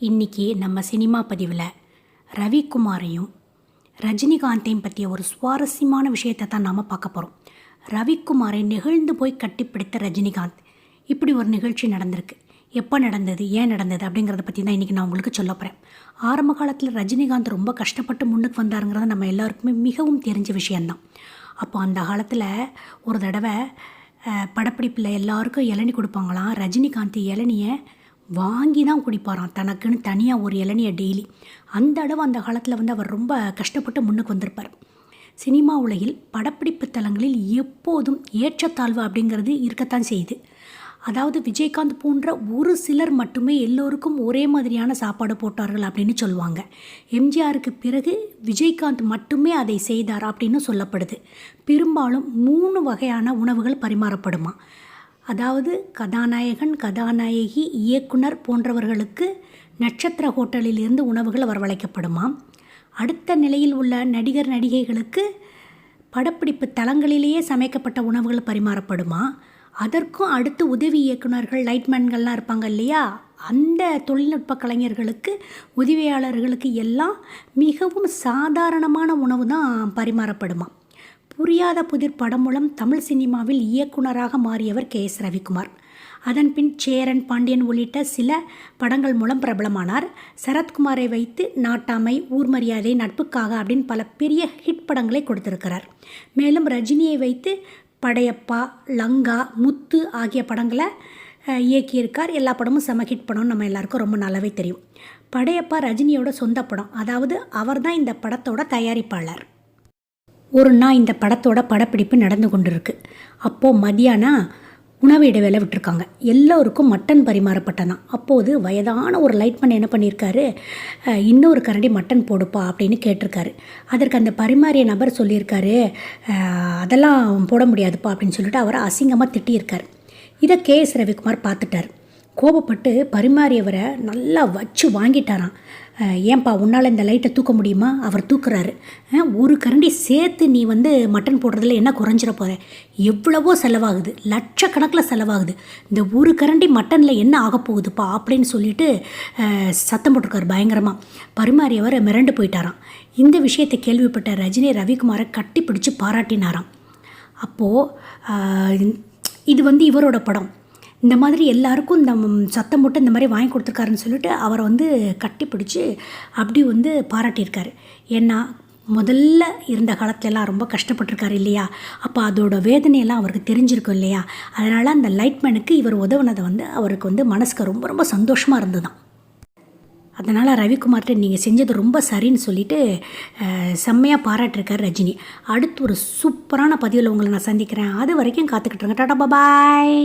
இன்றைக்கி நம்ம சினிமா பதிவில் ரவிக்குமாரையும் ரஜினிகாந்தையும் பற்றிய ஒரு சுவாரஸ்யமான விஷயத்தை தான் நாம் பார்க்க போகிறோம் ரவிக்குமாரை நெகிழ்ந்து போய் கட்டிப்பிடித்த ரஜினிகாந்த் இப்படி ஒரு நிகழ்ச்சி நடந்திருக்கு. எப்போ நடந்தது ஏன் நடந்தது அப்படிங்கிறத பற்றி தான் இன்றைக்கி நான் உங்களுக்கு சொல்ல போகிறேன் ஆரம்ப காலத்தில் ரஜினிகாந்த் ரொம்ப கஷ்டப்பட்டு முன்னுக்கு வந்தாருங்கிறது நம்ம எல்லாருக்குமே மிகவும் தெரிஞ்ச விஷயந்தான் அப்போ அந்த காலத்தில் ஒரு தடவை படப்பிடிப்பில் எல்லாருக்கும் இளநி கொடுப்பாங்களாம். ரஜினிகாந்த் இளநியை வாங்கி தான் குடிப்பாராம். தனக்குன்னு தனியாக ஒரு இளநியை டெய்லி அந்த அளவு அந்த காலத்தில் வந்து அவர் ரொம்ப கஷ்டப்பட்டு முன்னுக்கு வந்திருப்பார். சினிமா உலகில் படப்பிடிப்பு தலங்களில் எப்போதும் ஏற்றத்தாழ்வு அப்படிங்கிறது இருக்கத்தான் செய்யுது. அதாவது விஜயகாந்த் போன்ற ஒரு சிலர் மட்டுமே எல்லோருக்கும் ஒரே மாதிரியான சாப்பாடு போட்டார்கள் அப்படின்னு சொல்லுவாங்க. எம்ஜிஆருக்கு பிறகு விஜயகாந்த் மட்டுமே அதை செய்தார் அப்படின்னு சொல்லப்படுது. பெரும்பாலும் மூணு வகையான உணவுகள் பரிமாறப்படுமா. அதாவது கதாநாயகன் கதாநாயகி இயக்குனர் போன்றவர்களுக்கு நட்சத்திர ஹோட்டலிலிருந்து உணவுகள் வரவழைக்கப்படுமாம். அடுத்த நிலையில் உள்ள நடிகர் நடிகைகளுக்கு படப்பிடிப்பு தளங்களிலேயே சமைக்கப்பட்ட உணவுகள் பரிமாறப்படுமா? அதற்கும் அடுத்து உதவி இயக்குனர்கள் லைட்மேன்கள்லாம் இருப்பாங்க இல்லையா? அந்த தொழில்நுட்ப கலைஞர்களுக்கு உதவியாளர்களுக்கு எல்லாம் மிகவும் சாதாரணமான உணவு தான் பரிமாறப்படுமா புரியாத புதிர் படம் மூலம் தமிழ் சினிமாவில் இயக்குனராக மாறியவர் கே எஸ் ரவிக்குமார். அதன் பின் சேரன் பாண்டியன் உள்ளிட்ட சில படங்கள் மூலம் பிரபலமானார். சரத்குமாரை வைத்து நாட்டாமை ஊர் மரியாதை நட்புக்காக அப்படின்னு பல பெரிய ஹிட் படங்களை கொடுத்திருக்கிறார். மேலும் ரஜினியை வைத்து படையப்பா லங்கா முத்து ஆகிய படங்களை இயக்கியிருக்கார். எல்லா படமும் செம ஹிட் படம்னு நம்ம எல்லாருக்கும் ரொம்ப நல்லாவே தெரியும். படையப்பா ரஜினியோட சொந்த படம். அதாவது அவர்தான் இந்த படத்தோட தயாரிப்பாளர். ஒரு நாள் இந்த படத்தோட படப்பிடிப்பு நடந்து கொண்டிருக்கு. அப்போது மதியானம் உணவு இடைவேளை விட்டுருக்காங்க. எல்லோருக்கும் மட்டன் பரிமாறப்பட்டதான் அப்போது வயதான ஒரு லைட்மேன் என்ன பண்ணியிருக்காரு இன்னொரு கரண்டி மட்டன் போடுப்பா அப்படின்னு கேட்டிருக்காரு. அதற்கு அந்த பரிமாறிய நபர் சொல்லியிருக்காரு அதெல்லாம் போட முடியாதுப்பா அப்படின்னு சொல்லிட்டு அவரை அசிங்கமாக திட்டியிருக்காரு. இதை கே எஸ் ரவிக்குமார் பார்த்துட்டார். கோபப்பட்டு பரிமாறியவரை நல்லா வச்சு வாங்கிட்டாராம். ஏன்பா உன்னால் இந்த லைட்டை தூக்க முடியுமா? அவர் தூக்குறாரு. ஒரு கரண்டி சேர்த்து நீ வந்து மட்டன் போடுறதுல என்ன குறைஞ்சிட போகிற எவ்வளவோ செலவாகுது. லட்சக்கணக்கில் செலவாகுது. இந்த ஒரு கரண்டி மட்டனில் என்ன ஆக போகுதுப்பா? அப்படின்னு சொல்லிட்டு சத்தம் போட்டிருக்காரு பயங்கரமாக பரிமாறியவர் மிரண்டு போயிட்டாராம். இந்த விஷயத்தை கேள்விப்பட்ட ரஜினி ரவிக்குமாரை கட்டி பிடிச்சி பாராட்டினாராம் அப்போது இது வந்து இவரோட படம். இந்த மாதிரி எல்லாருக்கும் இந்த சத்தம் போட்டு இந்த மாதிரி வாங்கி கொடுத்துருக்காருன்னு சொல்லிட்டு அவரை வந்து கட்டி பிடிச்சி அப்படி வந்து பாராட்டியிருக்காரு. ஏன்னா முதல்ல இருந்த காலத்துலலாம் ரொம்ப கஷ்டப்பட்டிருக்காரு இல்லையா? அப்போ அதோட வேதனையெல்லாம் அவருக்கு தெரிஞ்சிருக்கும் இல்லையா? அதனால் அந்த லைட்மேனுக்கு இவர் உதவுனதை வந்து அவருக்கு வந்து மனசுக்கு ரொம்ப ரொம்ப சந்தோஷமாக இருந்ததுதான். அதனால் ரவிக்குமார்கிட்ட நீங்கள் செஞ்சது ரொம்ப சரின்னு சொல்லிட்டு செம்மையாக பாராட்டிருக்கார் ரஜினி. அடுத்து ஒரு சூப்பரான பதிவில் உங்களை நான் சந்திக்கிறேன். அது வரைக்கும் காத்துக்கிட்டுருங்க டாடா பாய்